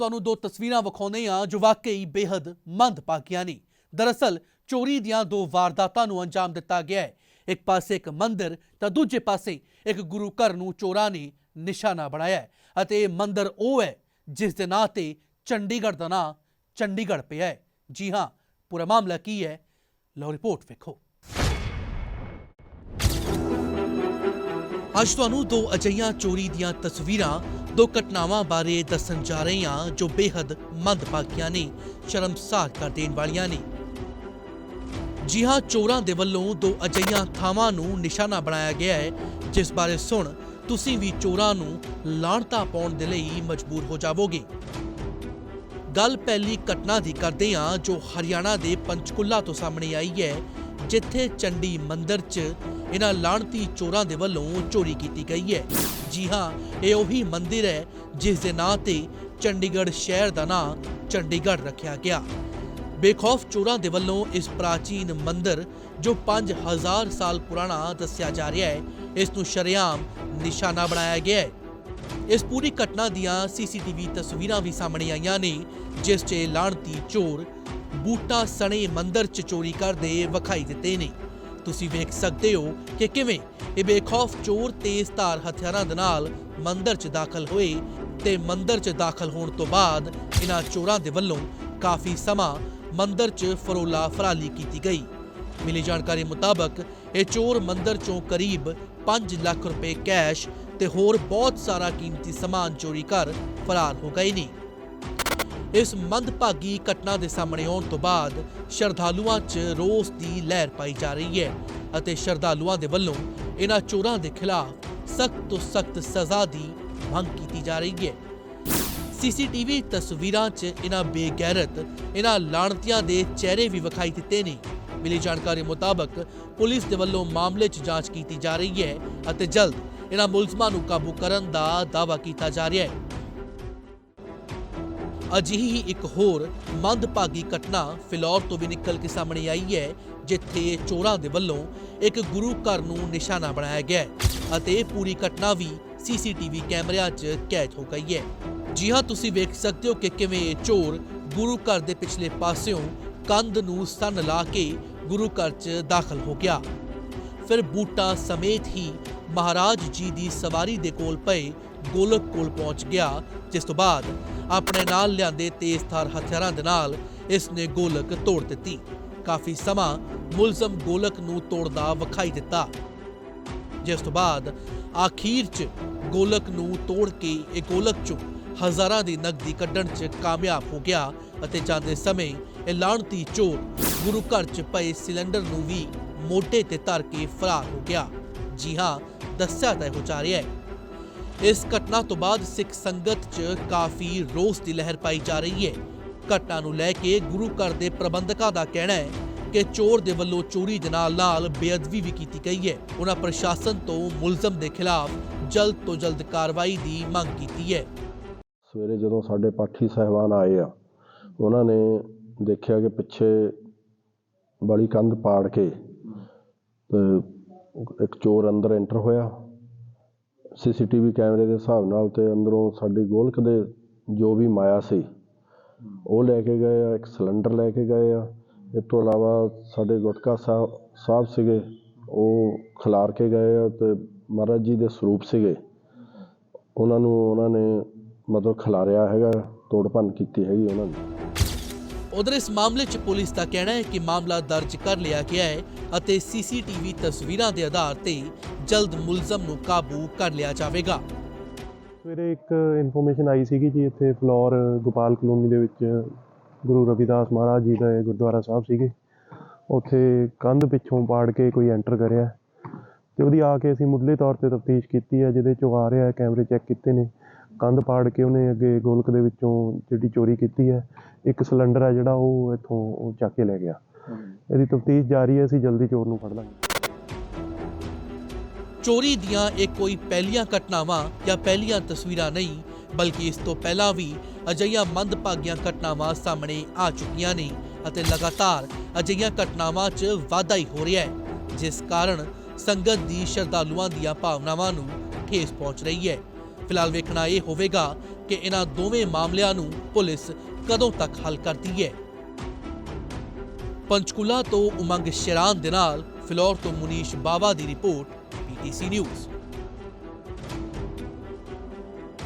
ਤੁਹਾਨੂੰ ਦੋ ਤਸਵੀਰਾਂ ਵਿਖਾਉਂਦੇ ਹਾਂ ਜੋ ਵਾਕਈ ਬੇहद ਮੰਦਭਾਗੀਆਂ ਨੇ। ਦਰਅਸਲ, ਚੋਰੀ ਦੀਆਂ ਦੋ ਵਾਰਦਾਤਾਂ ਨੂੰ ਅੰਜਾਮ ਦਿੱਤਾ ਗਿਆ ਹੈ। ਇੱਕ ਪਾਸੇ ਇੱਕ ਮੰਦਿਰ ਤਾਂ ਦੂਜੇ ਪਾਸੇ ਇੱਕ ਗੁਰੂ ਘਰ ਨੂੰ ਚੋਰਾਂ ਨੇ ਨਿਸ਼ਾਨਾ ਬਣਾਇਆ ਹੈ ਅਤੇ ਇਹ ਮੰਦਿਰ ਉਹ ਹੈ ਜਿਸ ਦੇ ਨਾਂ ਤੇ ਚੰਡੀਗੜ੍ਹ ਦਾ ਨਾਂ ਚੰਡੀਗੜ੍ਹ ਪਿਆ ਹੈ। ਜੀ ਹਾਂ, ਪੂਰਾ ਮਾਮਲਾ ਕੀ ਹੈ? ਲਓ ਰਿਪੋਰਟ ਵੇਖੋ। ਅੱਜ ਤੁਹਾਨੂੰ ਦੋ ਅਜਈਆਂ ਚੋਰੀ ਦੀਆਂ ਤਸਵੀਰਾਂ ਦੋ ਘਟਨਾਵਾਂ ਬਾਰੇ ਦੱਸਣ ਜਾ ਰਹੇ ਹਾਂ ਜੋ ਬੇहद ਮੰਦਭਾਗੀਆਂ ਨੇ ਸ਼ਰਮਸਾਰ ਕਰ ਦੇਣ ਵਾਲੀਆਂ ਨੇ। ਜੀ ਹਾਂ, ਚੋਰਾਂ ਦੇ ਵੱਲੋਂ ਦੋ ਅਜਈਆਂ ਥਾਵਾਂ ਨੂੰ ਨਿਸ਼ਾਨਾ ਬਣਾਇਆ ਗਿਆ ਹੈ, ਜਿਸ ਬਾਰੇ ਸੁਣ ਤੁਸੀਂ ਵੀ ਚੋਰਾਂ ਨੂੰ ਲਾਣਤਾ ਪਾਉਣ ਦੇ ਲਈ ਮਜਬੂਰ ਹੋ ਜਾਵੋਗੇ। ਗੱਲ ਪਹਿਲੀ ਘਟਨਾ ਦੀ ਕਰਦੇ ਹਾਂ ਜੋ ਹਰਿਆਣਾ ਦੇ ਪੰਚਕੁਲਾ ਤੋਂ ਸਾਹਮਣੇ ਆਈ ਹੈ ਜਿੱਥੇ ਚੰਡੀ ਮੰਦਿਰ 'ਚ ਇਹਨਾਂ ਲਾਣਤੀ ਚੋਰਾਂ ਦੇ ਵੱਲੋਂ ਚੋਰੀ ਕੀਤੀ ਗਈ ਹੈ। ਜੀ ਹਾਂ, ਇਹ ਉਹੀ ਮੰਦਿਰ ਹੈ ਜਿਸ ਦੇ ਨਾਂ ਤੇ ਚੰਡੀਗੜ੍ਹ ਸ਼ਹਿਰ ਦਾ ਨਾਂ ਚੰਡੀਗੜ੍ਹ ਰੱਖਿਆ ਗਿਆ। ਬੇਖੌਫ ਚੋਰਾਂ ਦੇ ਵੱਲੋਂ ਇਸ ਪ੍ਰਾਚੀਨ ਮੰਦਿਰ, ਜੋ 5000 ਸਾਲ ਪੁਰਾਣਾ ਦੱਸਿਆ ਜਾ ਰਿਹਾ ਹੈ, ਇਸ ਨੂੰ ਸ਼ਰੇਆਮ ਨਿਸ਼ਾਨਾ ਬਣਾਇਆ ਗਿਆ ਹੈ। ਇਸ ਪੂਰੀ ਘਟਨਾ ਦੀਆਂ ਸੀਸੀਟੀਵੀ ਤਸਵੀਰਾਂ ਵੀ ਸਾਹਮਣੇ ਆਈਆਂ ਨੇ, ਜਿਸ 'ਚ ਲਾਣਤੀ ਚੋਰ ਬੂਟਾ ਸਣੇ ਮੰਦਰ 'ਚ ਚੋਰੀ ਕਰਦੇ ਵਿਖਾਈ ਦਿੱਤੇ ਨੇ। ਤੁਸੀਂ ਵੇਖ ਸਕਦੇ ਹੋ ਕਿ ਕਿਵੇਂ ਇਹ ਬੇਖੌਫ ਚੋਰ ਤੇਜ਼ ਧਾਰ ਹਥਿਆਰਾਂ ਦੇ ਨਾਲ ਮੰਦਰ 'ਚ ਦਾਖਲ ਹੋਏ ਤੇ ਮੰਦਰ 'ਚ ਦਾਖਲ ਹੋਣ ਤੋਂ ਬਾਅਦ ਇਹਨਾਂ ਚੋਰਾਂ ਦੇ ਵੱਲੋਂ ਕਾਫੀ ਸਮਾਂ ਮੰਦਰ 'ਚ ਫਰੋਲਾ ਫਰਾਲੀ ਕੀਤੀ ਗਈ। ਮਿਲੀ ਜਾਣਕਾਰੀ ਮੁਤਾਬਕ ਇਹ ਚੋਰ ਮੰਦਰ 'ਚੋਂ ਕਰੀਬ 5 ਲੱਖ ਰੁਪਏ ਕੈਸ਼ ਤੇ ਹੋਰ ਬਹੁਤ ਸਾਰਾ ਕੀਮਤੀ ਸਮਾਨ ਚੋਰੀ ਕਰ ਫਰਾਰ ਹੋ ਗਏ ਨੇ। ਇਸ ਮੰਦਭਾਗੀ ਘਟਨਾ ਦੇ ਸਾਹਮਣੇ ਆਉਣ ਤੋਂ ਬਾਅਦ ਸ਼ਰਧਾਲੂਆਂ 'ਚ ਰੋਸ ਦੀ ਲਹਿਰ ਪਾਈ ਜਾ ਰਹੀ ਹੈ ਅਤੇ ਸ਼ਰਧਾਲੂਆਂ ਦੇ ਵੱਲੋਂ ਇਹਨਾਂ ਚੋਰਾਂ ਦੇ ਖਿਲਾਫ ਸਖਤ ਤੋਂ ਸਖਤ ਸਜ਼ਾ ਦੀ ਮੰਗ ਕੀਤੀ ਜਾ ਰਹੀ ਹੈ। ਸੀਸੀਟੀਵੀ ਤਸਵੀਰਾਂ 'ਚ ਇਹਨਾਂ ਬੇਗੈਰਤ, ਇਹਨਾਂ ਲਾਣਤੀਆਂ ਦੇ ਚਿਹਰੇ ਵੀ ਵਿਖਾਈ ਦਿੱਤੇ ਨੇ। ਮਿਲੀ ਜਾਣਕਾਰੀ ਮੁਤਾਬਕ ਪੁਲਿਸ ਦੇ ਵੱਲੋਂ ਮਾਮਲੇ 'ਚ ਜਾਂਚ ਕੀਤੀ ਜਾ ਰਹੀ ਹੈ ਅਤੇ ਜਲਦ ਇਹਨਾਂ ਮੁਲਜ਼ਮਾਂ ਨੂੰ ਕਾਬੂ ਕਰਨ ਦਾ ਦਾਅਵਾ ਕੀਤਾ ਜਾ ਰਿਹਾ ਹੈ। ਅਜਿਹੀ ਹੀ ਇੱਕ ਹੋਰ ਮੰਦਭਾਗੀ ਘਟਨਾ ਫਿਲੌਰ ਤੋਂ ਵੀ ਨਿਕਲ ਕੇ ਸਾਹਮਣੇ ਆਈ ਹੈ, ਜਿੱਥੇ ਚੋਰਾਂ ਦੇ ਵੱਲੋਂ ਇੱਕ ਗੁਰੂ ਘਰ ਨੂੰ ਨਿਸ਼ਾਨਾ ਬਣਾਇਆ ਗਿਆ ਅਤੇ ਇਹ ਪੂਰੀ ਘਟਨਾ ਵੀ ਸੀਸੀਟੀਵੀ ਕੈਮਰਿਆਂ 'ਚ ਕੈਦ ਹੋ ਗਈ ਹੈ। ਜੀ ਹਾਂ, ਤੁਸੀਂ ਵੇਖ ਸਕਦੇ ਹੋ ਕਿ ਕਿਵੇਂ ਇਹ ਚੋਰ ਗੁਰੂ ਘਰ ਦੇ ਪਿਛਲੇ ਪਾਸਿਓਂ ਕੰਧ ਨੂੰ ਸੰਨ ਲਾ ਕੇ ਗੁਰੂ ਘਰ 'ਚ ਦਾਖਲ ਹੋ ਗਿਆ। ਫਿਰ ਬੂਟਾ ਸਮੇਤ ਹੀ ਮਹਾਰਾਜ ਜੀ ਦੀ ਸਵਾਰੀ ਦੇ ਕੋਲ ਪਏ ਗੋਲਕ ਕੋਲ ਪਹੁੰਚ ਗਿਆ, ਜਿਸ ਤੋਂ ਬਾਅਦ ਆਪਣੇ ਨਾਲ ਲਿਆਂਦੇ ਤੇਜ਼ਧਾਰ ਹਥਿਆਰਾਂ ਦੇ ਨਾਲ ਇਸ ਨੇ ਗੋਲਕ ਤੋੜ ਦਿੱਤੀ। ਕਾਫੀ ਸਮਾਂ ਮੁਲਜ਼ਮ ਗੋਲਕ ਨੂੰ ਤੋੜਦਾ ਵਿਖਾਈ ਦਿੱਤਾ। ਜਿਸ ਤੋਂ ਬਾਅਦ ਆਖੀਰ 'ਚ ਗੋਲਕ ਨੂੰ ਤੋੜ ਕੇ ਇਹ ਗੋਲਕ 'ਚੋਂ ਹਜ਼ਾਰਾਂ ਦੀ ਨਕਦੀ ਕੱਢਣ 'ਚ ਕਾਮਯਾਬ ਹੋ ਗਿਆ ਅਤੇ ਜਾਂਦੇ ਸਮੇਂ ਇਹ ਲਾਣਤੀ ਚੋਰ ਗੁਰੂ ਘਰ 'ਚ ਪਏ ਸਿਲੰਡਰ ਨੂੰ ਵੀ ਮੋਟੇ ਤੇ ਧਰ ਕੇ ਫਰਾਰ ਹੋ ਗਿਆ। ਜੀ ਹਾਂ, ਦੱਸਿਆ ਤਾਂ ਇਹੋ ਜਾ ਰਿਹਾ ਹੈ। ਇਸ ਘਟਨਾ ਤੋਂ ਬਾਅਦ ਸਿੱਖ ਸੰਗਤ 'ਚ ਕਾਫੀ ਰੋਸ ਦੀ ਲਹਿਰ ਪਾਈ ਜਾ ਰਹੀ ਹੈ। ਘਟਨਾ ਨੂੰ ਲੈ ਕੇ ਗੁਰੂ ਘਰ ਦੇ ਪ੍ਰਬੰਧਕਾਂ ਦਾ ਕਹਿਣਾ ਹੈ ਕਿ ਚੋਰ ਦੇ ਵੱਲੋਂ ਚੋਰੀ ਦੇ ਨਾਲ ਨਾਲ ਬੇਅਦਬੀ ਵੀ ਕੀਤੀ ਗਈ ਹੈ। ਉਹਨਾਂ ਪ੍ਰਸ਼ਾਸਨ ਤੋਂ ਮੁਲਜ਼ਮ ਦੇ ਖਿਲਾਫ ਜਲਦ ਤੋਂ ਜਲਦ ਕਾਰਵਾਈ ਦੀ ਮੰਗ ਕੀਤੀ ਹੈ। ਸਵੇਰੇ ਜਦੋਂ ਸਾਡੇ ਪਾਠੀ ਸਾਹਿਬਾਨ ਆਏ ਆ ਉਹਨਾਂ ਨੇ ਦੇਖਿਆ ਕਿ ਪਿੱਛੇ ਬੜੀ ਕੰਧ ਪਾੜ ਕੇ ਤੇ ਇੱਕ ਚੋਰ ਅੰਦਰ ਐਂਟਰ ਹੋਇਆ। ਸੀ ਸੀ ਟੀ ਵੀ ਕੈਮਰੇ ਦੇ ਹਿਸਾਬ ਨਾਲ ਅਤੇ ਅੰਦਰੋਂ ਸਾਡੀ ਗੋਲਕ ਦੇ ਜੋ ਵੀ ਮਾਇਆ ਸੀ, ਉਹ ਲੈ ਕੇ ਗਏ ਆ, ਇੱਕ ਸਿਲੰਡਰ ਲੈ ਕੇ ਗਏ ਆ। ਇਹ ਤੋਂ ਇਲਾਵਾ ਸਾਡੇ ਗੁਟਕਾ ਸਾਹਿਬ ਸਾਹਿਬ ਸੀਗੇ, ਉਹ ਖਿਲਾਰ ਕੇ ਗਏ ਆ ਅਤੇ ਮਹਾਰਾਜ ਜੀ ਦੇ ਸਰੂਪ ਸੀਗੇ। ਉਹਨਾਂ ਨੂੰ ਉਹਨਾਂ ਨੇ ਮਤਲਬ ਖਿਲਾਰਿਆ ਹੈਗਾ ਤੋੜ ਭੰਨ ਕੀਤੀ ਹੈਗੀ ਉਹਨਾਂ ਨੇ। ਉਧਰ ਇਸ ਮਾਮਲੇ 'ਚ ਪੁਲਿਸ ਦਾ ਕਹਿਣਾ ਹੈ ਕਿ ਮਾਮਲਾ ਦਰਜ ਕਰ ਲਿਆ ਗਿਆ ਹੈ ਅਤੇ ਸੀਸੀਟੀਵੀ ਤਸਵੀਰਾਂ ਦੇ ਆਧਾਰ ਤੇ ਜਲਦ ਮੁਲਜ਼ਮ ਨੂੰ ਕਾਬੂ ਕਰ ਲਿਆ ਜਾਵੇਗਾ। ਸਵੇਰੇ ਇੱਕ ਇਨਫੋਰਮੇਸ਼ਨ ਆਈ ਸੀਗੀ ਜੀ ਇੱਥੇ ਫਲੋਰ ਗੋਪਾਲ ਕਲੋਨੀ ਦੇ ਵਿੱਚ ਗੁਰੂ ਰਵਿਦਾਸ ਮਹਾਰਾਜ ਜੀ ਦਾ ਇਹ ਗੁਰਦੁਆਰਾ ਸਾਹਿਬ ਸੀਗੇ। ਉੱਥੇ ਕੰਧ ਪਿੱਛੋਂ ਪਾੜ ਕੇ ਕੋਈ ਐਂਟਰ ਕਰਿਆ। ਤੇ ਉਹਦੀ ਆ ਕੇ ਅਸੀਂ ਮੁੱਢਲੇ ਤੌਰ ਤੇ ਤਫਤੀਸ਼ ਕੀਤੀ ਹੈ ਜਿਹਦੇ ਚੋਂ ਆ ਰਿਹਾ ਹੈ ਕੈਮਰੇ ਚੈੱਕ ਕੀਤੇ ਨੇ। ਕੰਧ ਪਾੜ ਕੇ ਉਹਨੇ ਅੱਗੇ ਗੋਲਕ ਦੇ ਵਿੱਚੋਂ ਜਿਹੜੀ ਚੋਰੀ ਕੀਤੀ ਹੈ ਇੱਕ ਸਿਲੰਡਰ ਹੈ ਜਿਹੜਾ ਉਹ ਇੱਥੋਂ ਉਹ ਚੱਕ ਕੇ ਲੈ ਗਿਆ। ਇਹਦੀ ਤਫਤੀਸ਼ ਜਾਰੀ ਹੈ ਅਸੀਂ ਜਲਦੀ ਚੋਰ ਨੂੰ ਫੜ ਲਾਂਗੇ। ਚੋਰੀ ਦੀਆਂ ਇਹ ਕੋਈ ਪਹਿਲੀਆਂ ਘਟਨਾਵਾਂ ਜਾਂ ਪਹਿਲੀਆਂ ਤਸਵੀਰਾਂ ਨਹੀਂ, ਬਲਕਿ ਇਸ ਤੋਂ ਪਹਿਲਾਂ ਵੀ ਅਜਿਹੀਆਂ ਮੰਦਭਾਗੀਆਂ ਘਟਨਾਵਾਂ ਸਾਹਮਣੇ ਆ ਚੁੱਕੀਆਂ ਨੇ ਅਤੇ ਲਗਾਤਾਰ ਅਜਿਹੀਆਂ ਘਟਨਾਵਾਂ 'ਚ ਵਾਧਾ ਹੀ ਹੋ ਰਿਹਾ ਹੈ, ਜਿਸ ਕਾਰਨ ਸੰਗਤ ਦੀ ਸ਼ਰਧਾਲੂਆਂ ਦੀਆਂ ਭਾਵਨਾਵਾਂ ਨੂੰ ਠੇਸ ਪਹੁੰਚ ਰਹੀ ਹੈ। ਫਿਲਹਾਲ ਵੇਖਣਾ ਇਹ ਹੋਵੇਗਾ ਕਿ ਇਹਨਾਂ ਦੋਵੇਂ ਮਾਮਲਿਆਂ ਨੂੰ ਪੁਲਿਸ ਕਦੋਂ ਤੱਕ ਹੱਲ ਕਰਦੀ ਹੈ। ਪੰਚਕੂਲਾ ਤੋਂ ਉਮੰਗ ਸ਼ੇਰਾਨ ਦੇ ਨਾਲ ਫਿਲੌਰ ਤੋਂ ਮੁਨੀਸ਼ ਬਾਵਾ ਦੀ ਰਿਪੋਰਟ। NBC News.